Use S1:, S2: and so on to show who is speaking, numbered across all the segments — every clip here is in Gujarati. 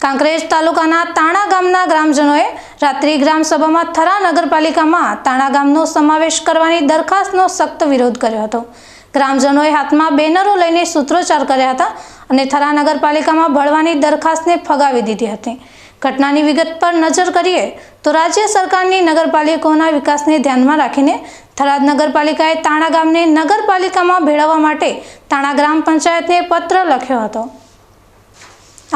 S1: કાંકરેજ તાલુકાના તાણા ગામના ગ્રામજનોએ રાત્રિ ગ્રામસભામાં થરા નગરપાલિકામાં તાણા ગામનો સમાવેશ કરવાની દરખાસ્તનો સખ્ત વિરોધ કર્યો હતો. ગ્રામજનોએ હાથમાં બેનરો લઈને સૂત્રોચ્ચાર કર્યા હતા અને થરા નગરપાલિકામાં ભળવાની દરખાસ્તને ફગાવી દીધી હતી. ઘટનાની વિગત પર નજર કરીએ તો રાજ્ય સરકારની નગરપાલિકાઓના વિકાસને ધ્યાનમાં રાખીને થરાદ નગરપાલિકાએ તાણા ગામને નગરપાલિકામાં ભેળવવા માટે તાણા ગ્રામ પંચાયતને પત્ર લખ્યો હતો.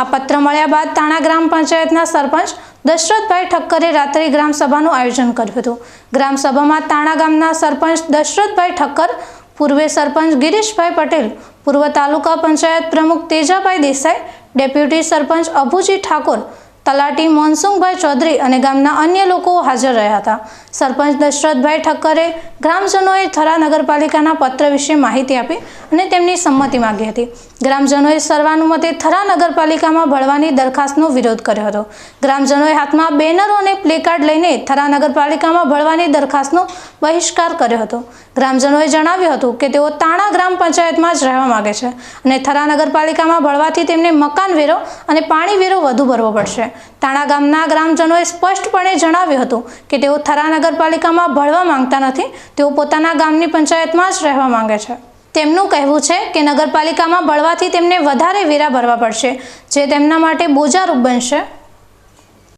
S1: આ પત્ર મળ્યા બાદ તાણા ગ્રામ પંચાયતના સરપંચ દશરથભાઈ ઠક્કરે રાત્રે ગ્રામસભાનું આયોજન કર્યું હતું. ગ્રામસભામાં તાણા ગામના સરપંચ દશરથભાઈ ઠક્કર, પૂર્વે સરપંચ ગિરીશભાઈ પટેલ, પૂર્વ તાલુકા પંચાયત પ્રમુખ તેજાભાઈ દેસાઈ, ડેપ્યુટી સરપંચ અભુજી ઠાકોર તલાટી મોનસુંગભાઈ ચૌધરી અને ગામના અન્ય લોકો હાજર રહ્યા હતા. સરપંચ દશરથભાઈ ઠક્કરે ગ્રામજનોએ થરા નગરપાલિકાના પત્ર વિશે માહિતી આપી અને તેમની સંમતિ માંગી હતી. ગ્રામજનોએ સર્વાનુમતે થરા નગરપાલિકામાં ભળવાની દરખાસ્તનો વિરોધ કર્યો હતો. ગ્રામજનોએ હાથમાં બેનરો અને પ્લેકાર્ડ લઈને થરા નગરપાલિકામાં ભળવાની દરખાસ્તનો બહિષ્કાર કર્યો હતો. ગ્રામજનોએ જણાવ્યું હતું કે તેઓ તાણા ગ્રામ પંચાયતમાં જ રહેવા માગે છે અને થરા નગરપાલિકામાં ભળવાથી તેમને મકાન વેરો અને પાણી વેરો વધુ ભરવો પડશે. તાણા ગામના ગ્રામજનોએ સ્પષ્ટપણે જણાવ્યું હતું કે તેઓ થરા નગરપાલિકામાં ભળવા માંગતા નથી, તેઓ પોતાના ગામની પંચાયતમાં જ રહેવા માંગે છે. તેમનું કહેવું છે કે નગરપાલિકામાં ભળવાથી તેમને વધારે વેરા ભરવા પડશે, જે તેમના માટે બોજારૂપ બનશે.